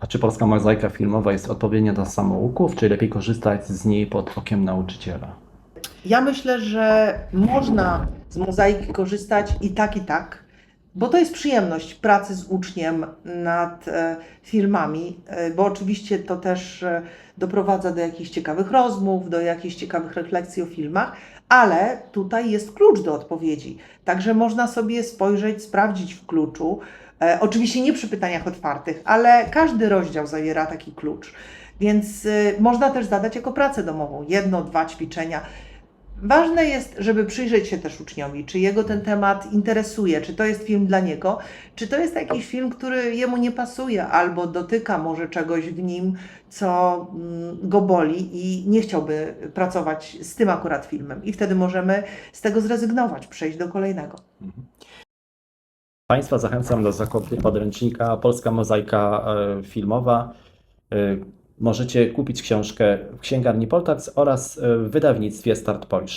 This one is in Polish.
A czy polska mozaika filmowa jest odpowiednia dla samouków, czy lepiej korzystać z niej pod okiem nauczyciela? Ja myślę, że można z mozaiki korzystać i tak, i tak, bo to jest przyjemność pracy z uczniem nad e, filmami, e, bo oczywiście to też e, doprowadza do jakichś ciekawych rozmów, do jakichś ciekawych refleksji o filmach, ale tutaj jest klucz do odpowiedzi. Także można sobie spojrzeć, sprawdzić w kluczu. E, oczywiście nie przy pytaniach otwartych, ale każdy rozdział zawiera taki klucz. Więc y, można też zadać jako pracę domową jedno, dwa ćwiczenia. Ważne jest, żeby przyjrzeć się też uczniowi, czy jego ten temat interesuje, czy to jest film dla niego, czy to jest jakiś film, który jemu nie pasuje, albo dotyka może czegoś w nim, co mm, go boli i nie chciałby pracować z tym akurat filmem. I wtedy możemy z tego zrezygnować, przejść do kolejnego. Państwa zachęcam do zakupu podręcznika Polska mozaika e, filmowa. E, Możecie kupić książkę w księgarni Poltax oraz e, w wydawnictwie Start Polish.